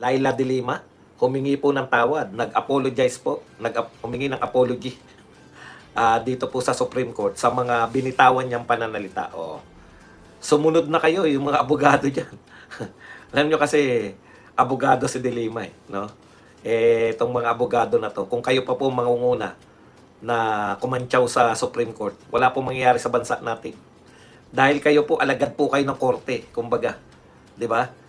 Laila de Lima, humingi po ng tawad, nag-apologize po, nag humingi ng apology ah, dito po sa Supreme Court sa mga binitawan niyang pananalita. O, sumunod na kayo yung mga abogado diyan. Alam niyo kasi abogado si de Lima eh, no? Eh, itong mga abogado na to, kung kayo pa po mangunguna na kumantsaw sa Supreme Court, wala po mangyayari sa bansa natin. Dahil kayo po, alagad po kayo ng korte, kumbaga. Di ba?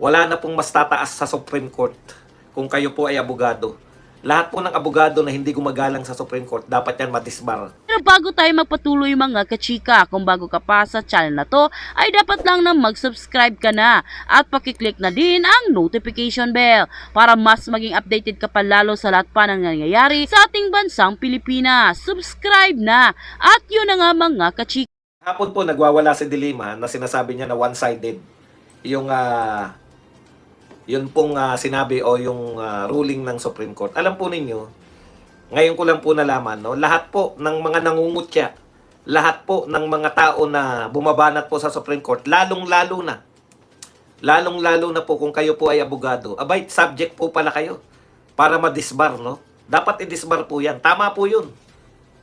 Wala na pong mas tataas sa Supreme Court kung kayo po ay abogado. Lahat po ng abogado na hindi gumagalang sa Supreme Court, dapat yan madisbar. Pero bago tayo magpatuloy mga kachika, kung bago ka pa sa channel na to, ay dapat lang na mag-subscribe ka na at pakiclick na din ang notification bell para mas maging updated ka pa lalo sa lahat pa ng nangyayari sa ating bansang Pilipinas. Subscribe na! At yun na nga mga kachika. Hapon po nagwawala si Dilima na sinasabi niya na one-sided yung ah, yun pong ah, sinabi o yung ah, ruling ng Supreme Court. Alam po ninyo, ngayon ko lang po nalaman, no, lahat po ng mga nangungutya, lahat po ng mga tao na bumabanat po sa Supreme Court, lalong-lalo na, lalong-lalo na po kung kayo po ay abogado, abay, subject po pala kayo para madisbar, no? Dapat i-disbar po yan. Tama po yun.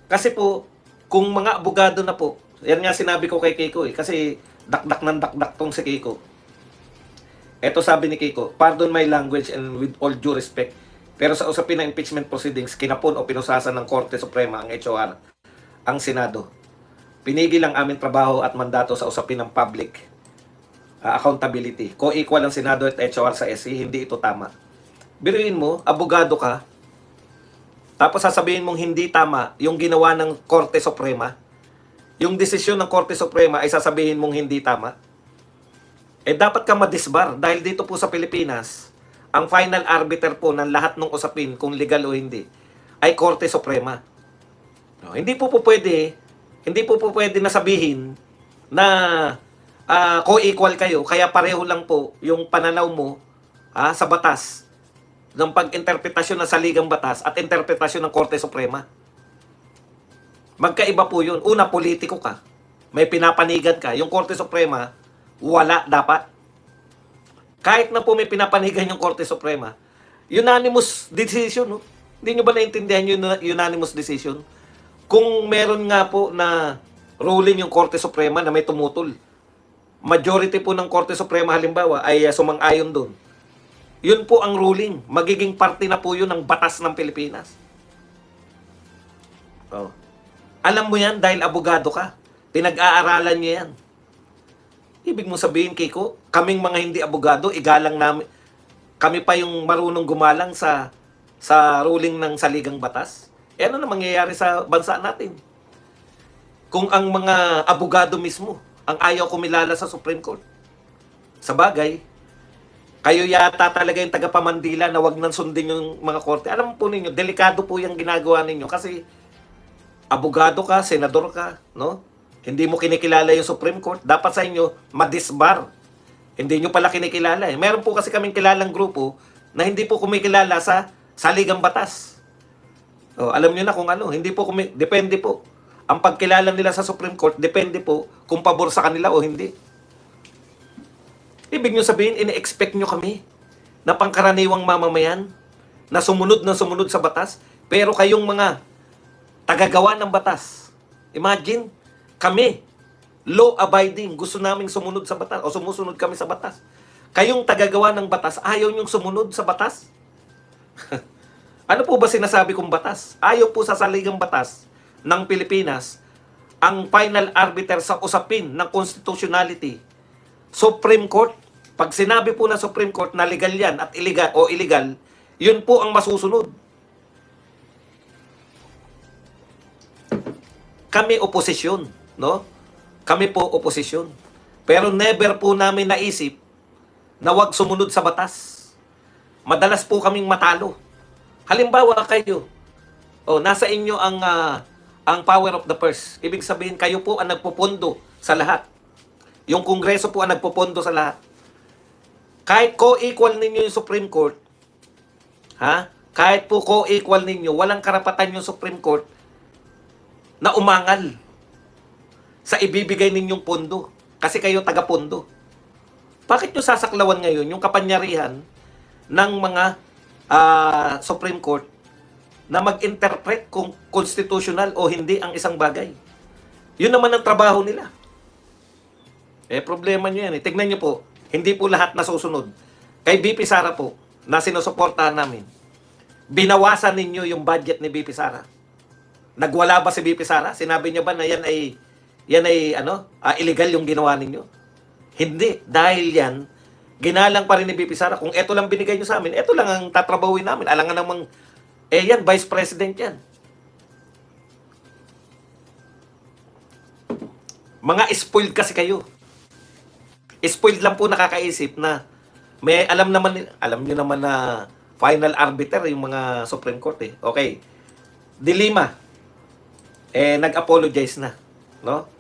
Kasi po, kung mga abogado na po, yan nga sinabi ko kay Kiko eh, kasi dakdak ng dakdak tong si Kiko. Ito sabi ni Kiko, pardon my language and with all due respect, pero sa usapin ng impeachment proceedings, kinapon o pinusasan ng Korte Suprema ang HOR, ang Senado. Pinigil ang aming trabaho at mandato sa usapin ng public uh, accountability. Co-equal ang Senado at HOR sa SC, hindi ito tama. Biruin mo, abogado ka, tapos sasabihin mong hindi tama yung ginawa ng Korte Suprema, yung desisyon ng Korte Suprema ay sasabihin mong hindi tama, eh dapat ka madisbar dahil dito po sa Pilipinas, ang final arbiter po ng lahat ng usapin kung legal o hindi ay Korte Suprema. No, hindi po po pwede, hindi po po pwede na sabihin na ah, co-equal kayo, kaya pareho lang po yung pananaw mo ah, sa batas ng pag-interpretasyon ng saligang batas at interpretasyon ng Korte Suprema. Magkaiba po yun. Una, politiko ka. May pinapanigan ka. Yung Korte Suprema, wala dapat. Kahit na po may pinapanigan yung Korte Suprema, unanimous decision. No? Hindi nyo ba naintindihan yung unanimous decision? Kung meron nga po na ruling yung Korte Suprema na may tumutol, majority po ng Korte Suprema halimbawa ay uh, sumang-ayon doon. Yun po ang ruling. Magiging parte na po yun ng batas ng Pilipinas. Oh. Alam mo yan dahil abogado ka. Pinag-aaralan niya yan. Ibig mo sabihin, Kiko, kaming mga hindi abogado, igalang namin, kami pa yung marunong gumalang sa sa ruling ng saligang batas. Eh ano na mangyayari sa bansa natin? Kung ang mga abogado mismo ang ayaw kumilala sa Supreme Court. Sa bagay, kayo yata talaga yung tagapamandila na wag nang sundin yung mga korte. Alam po ninyo, delikado po yung ginagawa ninyo kasi abogado ka, senador ka, no? Hindi mo kinikilala yung Supreme Court. Dapat sa inyo, madisbar. Hindi nyo pala kinikilala eh. Meron po kasi kaming kilalang grupo na hindi po kumikilala sa saligang batas. O, alam nyo na kung ano. Hindi po kumi... Depende po. Ang pagkilala nila sa Supreme Court, depende po kung pabor sa kanila o hindi. Ibig nyo sabihin, ini-expect nyo kami na pangkaraniwang mamamayan na sumunod na sumunod sa batas, pero kayong mga tagagawa ng batas. Imagine, kami, law-abiding, gusto naming sumunod sa batas o sumusunod kami sa batas. Kayong tagagawa ng batas, ayaw nyong sumunod sa batas? ano po ba sinasabi kong batas? Ayaw po sa saligang batas ng Pilipinas ang final arbiter sa usapin ng constitutionality Supreme Court. Pag sinabi po na Supreme Court na legal yan at illegal o illegal, yun po ang masusunod. Kami oposisyon, no? Kami po oposisyon. Pero never po namin naisip na wag sumunod sa batas. Madalas po kaming matalo. Halimbawa kayo, oh, nasa inyo ang ah, ang power of the purse. Ibig sabihin kayo po ang nagpupundo sa lahat. Yung Kongreso po ang nagpupondo sa lahat. Kahit co-equal ninyo yung Supreme Court, ha? Kahit po co-equal ninyo, walang karapatan yung Supreme Court na umangal sa ibibigay ninyong pondo. Kasi kayo taga-pondo. Bakit nyo sasaklawan ngayon yung kapanyarihan ng mga ah, Supreme Court na mag-interpret kung constitutional o hindi ang isang bagay. Yun naman ang trabaho nila. Eh, problema nyo yan. Eh. Tignan nyo po, hindi po lahat nasusunod. Kay BP Sara po, na sinusuportahan namin, binawasan ninyo yung budget ni BP Sara. Nagwala ba si BP Sara? Sinabi niya ba na yan ay, yan ay ano, ah, illegal yung ginawa ninyo? Hindi. Dahil yan, ginalang pa rin ni BP Sara. Kung eto lang binigay nyo sa amin, eto lang ang tatrabawin namin. Alangan namang, eh yan, Vice President yan. Mga spoiled kasi kayo. Spoiled lang po nakakaisip na may alam naman, alam nyo naman na final arbiter yung mga Supreme Court eh. Okay. Dilima. Eh, nag-apologize na. No?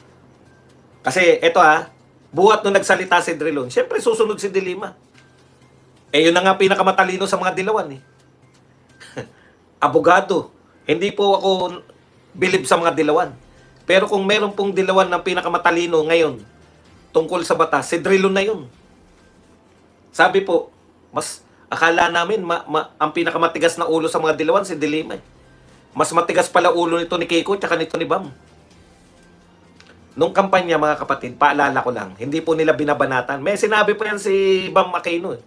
Kasi, eto ha, buhat nung nagsalita si Drilon, syempre susunod si Dilima. Eh, yun na nga pinakamatalino sa mga dilawan eh. Abogado. Hindi po ako bilib sa mga dilawan. Pero kung meron pong dilawan na pinakamatalino ngayon tungkol sa batas, si Drilon na yun. Sabi po, mas akala namin ma, ma- ang pinakamatigas na ulo sa mga dilawan si Dilima. eh. Mas matigas pala ulo nito ni Kiko tsaka nito ni Bam. Nung kampanya mga kapatid, paalala ko lang, hindi po nila binabanatan. May sinabi pa yan si Bam Aquino. Eh.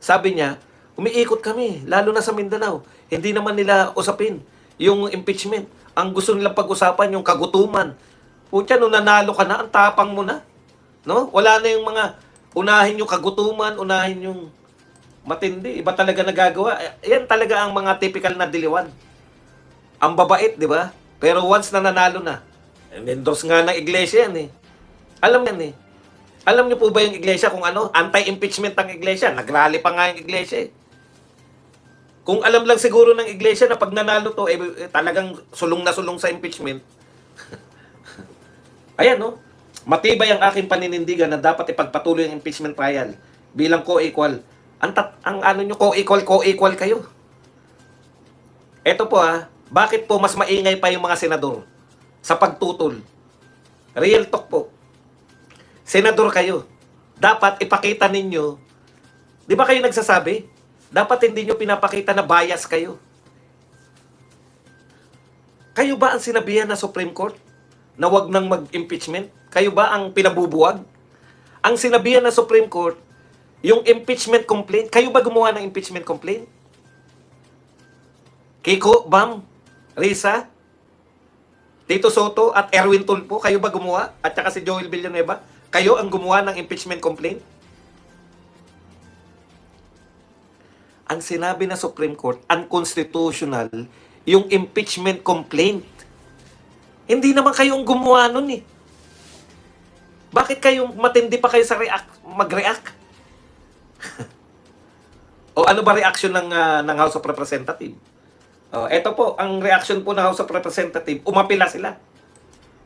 Sabi niya, umiikot kami, lalo na sa Mindanao. Hindi naman nila usapin yung impeachment. Ang gusto nilang pag-usapan yung kagutuman. Putya, nung nanalo ka na, ang tapang mo na. No? Wala na yung mga unahin yung kagutuman, unahin yung matindi. Iba talaga nagagawa. Eh, Yan talaga ang mga typical na diliwan. Ang babait, di ba? Pero once na nanalo na, endorse nga ng iglesia yan eh. Alam yan eh. Alam niyo po ba yung iglesia kung ano? Anti-impeachment ang iglesia. Nagrally pa nga yung iglesia eh. Kung alam lang siguro ng iglesia na pag nanalo to, eh, eh, talagang sulong na sulong sa impeachment. Ayan, no? Matibay ang aking paninindigan na dapat ipagpatuloy ang impeachment trial bilang co-equal. Ang, tat- ang ano nyo, co-equal, co-equal kayo. Eto po ha, bakit po mas maingay pa yung mga senador sa pagtutol? Real talk po. Senador kayo. Dapat ipakita ninyo, di ba kayo nagsasabi? Dapat hindi nyo pinapakita na bias kayo. Kayo ba ang sinabihan na Supreme Court na wag nang mag-impeachment? Kayo ba ang pinabubuwag? Ang sinabihan ng Supreme Court, yung impeachment complaint, kayo ba gumawa ng impeachment complaint? Kiko, Bam, Risa, Tito Soto at Erwin Tulpo, kayo ba gumawa? At saka si Joel Villanueva, kayo ang gumawa ng impeachment complaint? Ang sinabi na Supreme Court, unconstitutional yung impeachment complaint. Hindi naman kayo ang gumawa nun eh. Bakit kayo matindi pa kayo sa react, mag-react? o ano ba reaction ng, ah, ng House of Representatives? Oh, eto po, ang reaction po ng House of Representatives, umapila sila.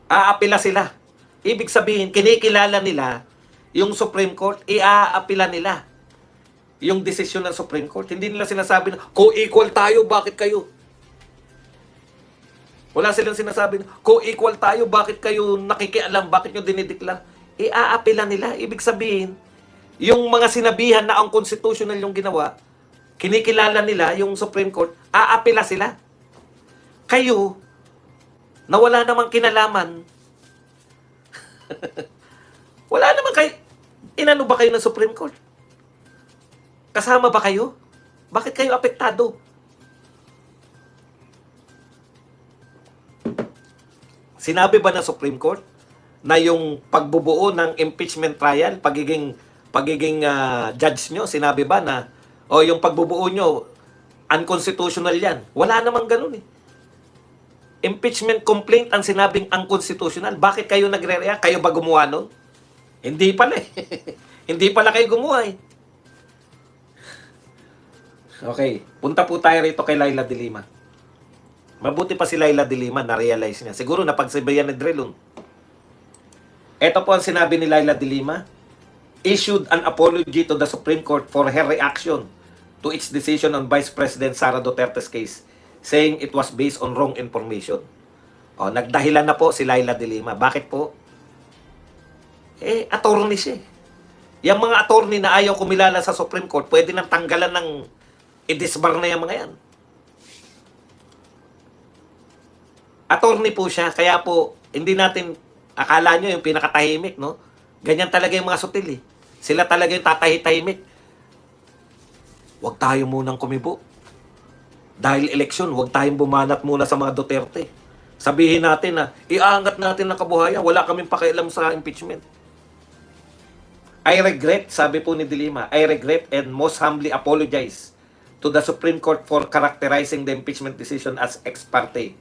Aapila sila. Ibig sabihin, kinikilala nila yung Supreme Court, iaapila nila yung desisyon ng Supreme Court. Hindi nila sinasabi na, co-equal tayo, bakit kayo? Wala silang sinasabi na, co-equal tayo, bakit kayo nakikialam, bakit nyo dinideklar? Iaapila nila. Ibig sabihin, yung mga sinabihan na ang constitutional yung ginawa, kinikilala nila yung Supreme Court, aapila sila. Kayo, na wala namang kinalaman, wala naman kayo, inano ba kayo ng Supreme Court? Kasama ba kayo? Bakit kayo apektado? Sinabi ba ng Supreme Court na yung pagbubuo ng impeachment trial, pagiging pagiging ah, judge nyo, sinabi ba na o yung pagbubuo nyo unconstitutional yan? Wala namang ganun eh. Impeachment complaint ang sinabing unconstitutional. Bakit kayo nagre-react? Kayo ba gumawa nun? Hindi pala eh. Hindi pala kayo gumawa eh. Okay, punta po tayo rito kay Laila de Lima. Mabuti pa si Laila de Lima, na-realize niya. Siguro napagsabayan ni Drilon. Ito po ang sinabi ni Laila de Lima. Issued an apology to the Supreme Court for her reaction to its decision on Vice President Sara Duterte's case, saying it was based on wrong information. O, nagdahilan na po si Laila de Lima. Bakit po? Eh, attorney siya. eh. Yung mga attorney na ayaw kumilala sa Supreme Court, pwede nang tanggalan ng i-disbar na yung mga yan. Attorney po siya, kaya po, hindi natin, akala nyo yung pinakatahimik, no? Ganyan talaga yung mga sutil, eh. Sila talaga yung tatahi-tahimik. Huwag tayo munang kumibo. Dahil eleksyon, huwag tayong bumanat muna sa mga Duterte. Sabihin natin na, iaangat natin ng kabuhayan, wala kaming pakialam sa impeachment. I regret, sabi po ni Dilima, I regret and most humbly apologize to the Supreme Court for characterizing the impeachment decision as ex parte.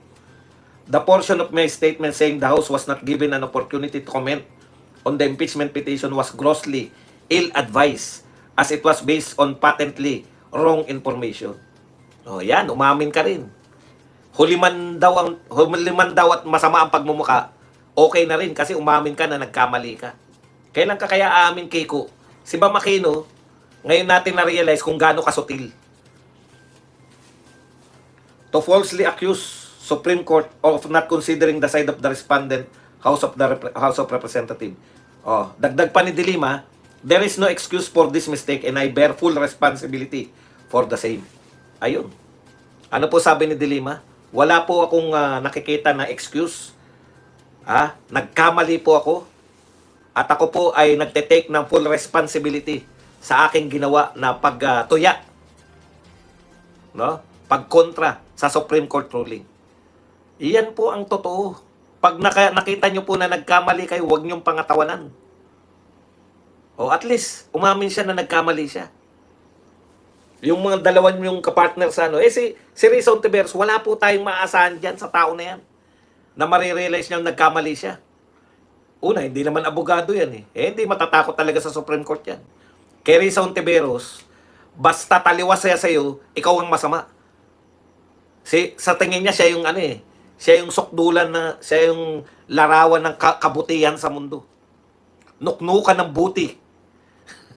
The portion of my statement saying the House was not given an opportunity to comment on the impeachment petition was grossly ill-advised as it was based on patently wrong information. O yan, umamin ka rin. Huliman daw, ang, huliman daw at masama ang pagmumuka, okay na rin kasi umamin ka na nagkamali ka. Kailan ka kaya aamin, Keiko? Si Bam Aquino, ngayon natin na-realize kung gaano kasutil. To falsely accuse Supreme Court of not considering the side of the respondent House of the Rep- House of Representative. Oh, dagdag pa ni Dilima, there is no excuse for this mistake and I bear full responsibility for the same. Ayun. Ano po sabi ni Dilima? Wala po akong ah, nakikita na excuse. Ah, nagkamali po ako. At ako po ay nagte-take ng full responsibility sa aking ginawa na pagtuya. no? Pagkontra sa Supreme Court ruling. Iyan po ang totoo. Pag nakita nyo po na nagkamali kayo, huwag nyong pangatawanan. O at least, umamin siya na nagkamali siya. Yung mga dalawan yung kapartner sa ano, eh si, si Risa Ontiveros, wala po tayong maasahan dyan sa tao na yan. Na marirealize niyang nagkamali siya. Una, hindi naman abogado yan eh. Eh, hindi matatakot talaga sa Supreme Court yan. Kay Risa Ontiveros, basta taliwas siya sa'yo, ikaw ang masama. Si, sa tingin niya, siya yung ano eh, siya yung sukdulan na, siya yung larawan ng ka- kabutihan sa mundo. Nuknukan ng buti.